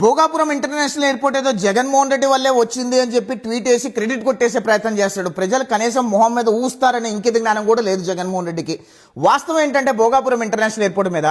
Bhogapuram international airport ఏదో జగన్మోహన్ రెడ్డి వల్లే వచ్చింది అని చెప్పి ట్వీట్ చేసి క్రెడిట్ కొట్టేసే ప్రయత్నం చేస్తాడు. ప్రజలు కనీసం మొహం మీద ఊస్తారనే ఇంకిత జ్ఞానం కూడా లేదు జగన్మోహన్ రెడ్డికి. వాస్తవం ఏంటంటే భోగాపురం ఇంటర్నేషనల్ ఎయిర్పోర్ట్ మీద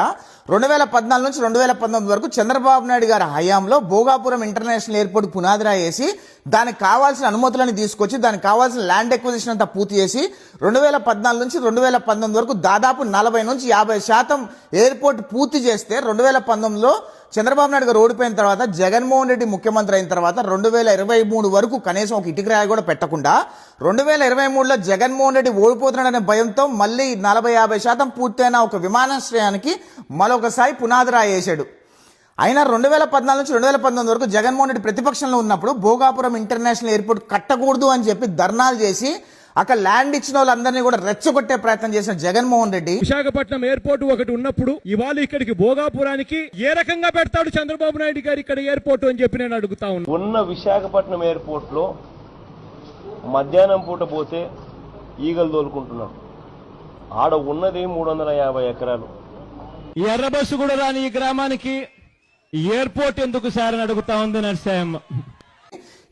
రెండు వేల పద్నాలుగు నుంచి రెండు వేల పంతొమ్మిది వరకు చంద్రబాబు నాయుడు గారి హయాంలో భోగాపురం ఇంటర్నేషనల్ ఎయిర్పోర్ట్ పునాది వేసి దానికి కావాల్సిన అనుమతులను తీసుకొచ్చి దానికి కావాల్సిన ల్యాండ్ ఎక్విజిషన్ అంతా పూర్తి చేసి రెండు వేల పద్నాలుగు నుంచి రెండు వేల పంతొమ్మిది వరకు దాదాపు నలభై నుంచి యాభై శాతం ఎయిర్పోర్ట్ పూర్తి చేస్తే రెండు వేల పంతొమ్మిదిలో చంద్రబాబు నాయుడు గారు ఓడిపోయిన తర్వాత జగన్మోహన్ రెడ్డి ముఖ్యమంత్రి అయిన తర్వాత రెండు వేల ఇరవై మూడు వరకు కనీసం ఒక ఇటుక రాయి కూడా పెట్టకుండా రెండు వేల ఇరవై మూడులో జగన్మోహన్ రెడ్డి ఓడిపోతున్నాడనే భయంతో మళ్ళీ నలభై యాభై శాతం పూర్తయిన ఒక విమానాశ్రయానికి మరొకసారి పునాది రాయి వేశాడు. అయినా రెండు వేల పద్నాలుగు నుంచి రెండు వేల పంతొమ్మిది వరకు జగన్మోహన్ రెడ్డి ప్రతిపక్షంలో ఉన్నప్పుడు భోగాపురం ఇంటర్నేషనల్ ఎయిర్పోర్ట్ కట్టకూడదు అని చెప్పి ధర్నాలు చేసి అక్కడ ల్యాండ్ ఇచ్చిన వాళ్ళందరినీ కూడా రెచ్చగొట్టే ప్రయత్నం చేసిన జగన్మోహన్ రెడ్డి. విశాఖపట్నం ఎయిర్పోర్ట్ ఒకటి ఉన్నప్పుడు ఇవాళ ఇక్కడికి భోగాపురానికి ఏ రకంగా పెడతాడు చంద్రబాబు నాయుడు గారు ఇక్కడ ఎయిర్పోర్ట్ అని చెప్పి నేను అడుగుతా ఉన్నా. ఉన్న విశాఖపట్నం ఎయిర్పోర్ట్లో మధ్యాహ్నం పూట పోతే ఈగలు తోలుకుంటున్నారు. ఆడ ఉన్నది మూడు వందల యాభై ఎకరాలు. ఎర్ర బస్సు కూడా రాని ఈ గ్రామానికి ఎయిర్పోర్ట్ ఎందుకు సార్ అని అడుగుతా ఉంది నరసాయమ్మ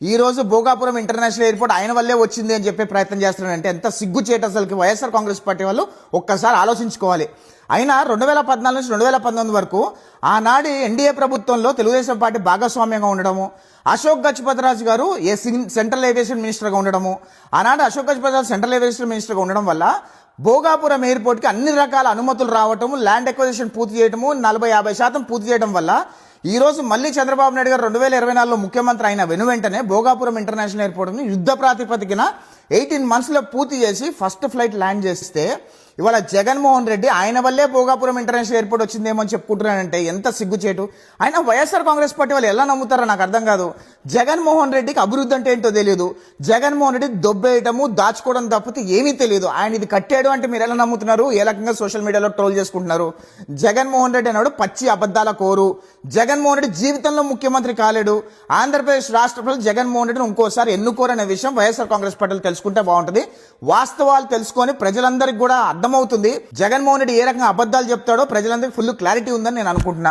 ఈరోజు భోగాపురం ఇంటర్నేషనల్ ఎయిర్పోర్ట్ ఆయన వల్లే వచ్చింది అని చెప్పే ప్రయత్నం చేస్తున్నాడంటే ఎంత సిగ్గు చేయట అసలుకి వైఎస్ఆర్ కాంగ్రెస్ పార్టీ వాళ్ళు ఒక్కసారి ఆలోచించుకోవాలి. అయినా రెండు వేల పద్నాలుగు నుంచి రెండు వేల పంతొమ్మిది వరకు ఆనాడి ఎన్డీఏ ప్రభుత్వంలో తెలుగుదేశం పార్టీ భాగస్వామ్యంగా ఉండడము అశోక్ గజపతిరాజు గారు ఏ సెంట్రల్ ఏవియేషన్ మినిస్టర్గా ఉండడము ఆనాడు అశోక్ గజపతిరాజు సెంట్రల్ ఏవియేషన్ మినిస్టర్గా ఉండడం వల్ల భోగాపురం ఎయిర్పోర్ట్కి అన్ని రకాల అనుమతులు రావటము ల్యాండ్ ఎక్వజిషన్ పూర్తి చేయటము నలభై యాభై శాతం పూర్తి చేయడం వల్ల ఈ రోజు మళ్ళీ చంద్రబాబు నాయుడు గారు రెండు వేల ఇరవై నాలుగులో ముఖ్యమంత్రి అయిన వెను వెంటనే భోగాపురం ఇంటర్నేషనల్ ఎయిర్పోర్ట్ని యుద్ధ ప్రాతిపదికన ఎయిటీన్ మంత్స్లో పూర్తి చేసి ఫస్ట్ ఫ్లైట్ ల్యాండ్ చేస్తే ఇవాళ జగన్మోహన్ రెడ్డి ఆయన వల్లే భోగాపురం ఇంటర్నేషనల్ ఎయిర్పోర్ట్ వచ్చిందేమో అని చెప్పుకుంటున్నానంటే ఎంత సిగ్గుచేటు ఆయన వైఎస్ఆర్ కాంగ్రెస్ పార్టీ వాళ్ళు ఎలా నమ్ముతారో నాకు అర్థం కాదు. జగన్మోహన్ రెడ్డికి అభివృద్ధి అంటే ఏంటో తెలియదు. జగన్మోహన్ రెడ్డి దొబ్బేయటము దాచుకోవడం తప్పితే ఏమీ తెలియదు. ఆయన ఇది కట్టాడు అంటే మీరు ఎలా నమ్ముతున్నారు? ఏ రకంగా సోషల్ మీడియాలో ట్రోల్ చేసుకుంటున్నారు? జగన్మోహన్ రెడ్డి అన్నాడు పచ్చి అబద్ధాల కోరు. జగన్మోహన్ రెడ్డి జీవితంలో ముఖ్యమంత్రి కాలేడు. ఆంధ్రప్రదేశ్ రాష్ట్ర ప్రజలు జగన్మోహన్ రెడ్డిని ఇంకోసారి ఎన్నుకోరనే విషయం వైఎస్ఆర్ కాంగ్రెస్ పార్టీలు తెలుసుకుంటే బాగుంటుంది. వాస్తవాలు తెలుసుకొని ప్రజలందరికీ కూడా అర్థమవుతుంది. జగన్మోహన్ రెడ్డి ఏ రకంగా అబద్ధాలు చెప్తాడో ప్రజలందరికీ ఫుల్ క్లారిటీ ఉందని నేను అనుకుంటున్నా.